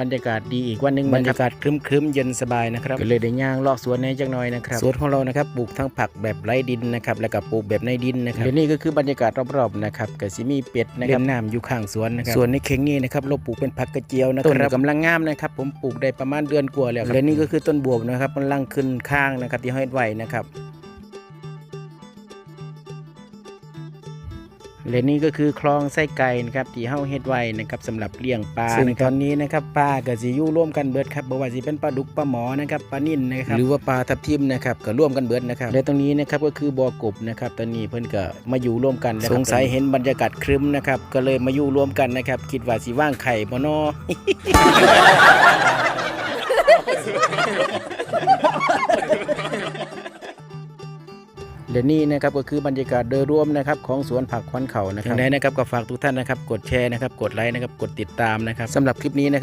บรรยากาศดีอีกวันหนึ่งบรรยากาศครึ้มๆเย็นสบายนะครับก็เลยได้ย่างเลาะสวนในจักหน่อยนะครับสวนของเรานะครับปลูกทั้งผักแบบไร้ดินนะครับแล้วก็ปลูกแบบในดินนะครับและนี่ก็คือบรรยากาศรอบๆนะครับก็สิมีเป็ดนะครับเล่นน้ำอยู่ข้างสวนนะครับส่วนในเข่งนี่นะครับเราปลูกเป็นผักกระเจียวนะครับต้นกำลังงามนะครับผมปลูกได้ประมาณเดือนกว่าแล้วและนี่ก็คือต้นบวบนะครับมันลังขึ้นข้างนะครับที่ห้อยไว้นะครับ และนี่ก็คือคลองไส้ไก่นะครับที่เฮาเฮ็ดไว้นะครับสำหรับเลี้ยงปลาซึ่งตอนนี้นะครับปลาก็สิอยู่ร่วมกันเบิดครับบ่ว่าสิเป็นปลาดุกปลาหมอนะครับปลานิ่นนะครับหรือว่าปลาทับทิมนะครับก็ร่วมกันเบิดนะครับและตรงนี้นะครับก็คือบ่อกบนะครับตอนนี้เพิ่นก็มาอยู่ร่วมกันนะครับสงสัยเห็นบรรยากาศครึ้มนะครับก็เลยมาอยู่ร่วมกันนะครับคิดว่าสิว่างไข่บ่นอ และนี่นะครับก็คือบรรยากาศโดยรวมนะครับของสวนผักควันเขานะครับอย่างไรนะครับก็ฝากทุกท่านนะครับกดแชร์นะครับกดไลค์นะครับกดติดตามนะครับสำหรับคลิปนี้นะครับ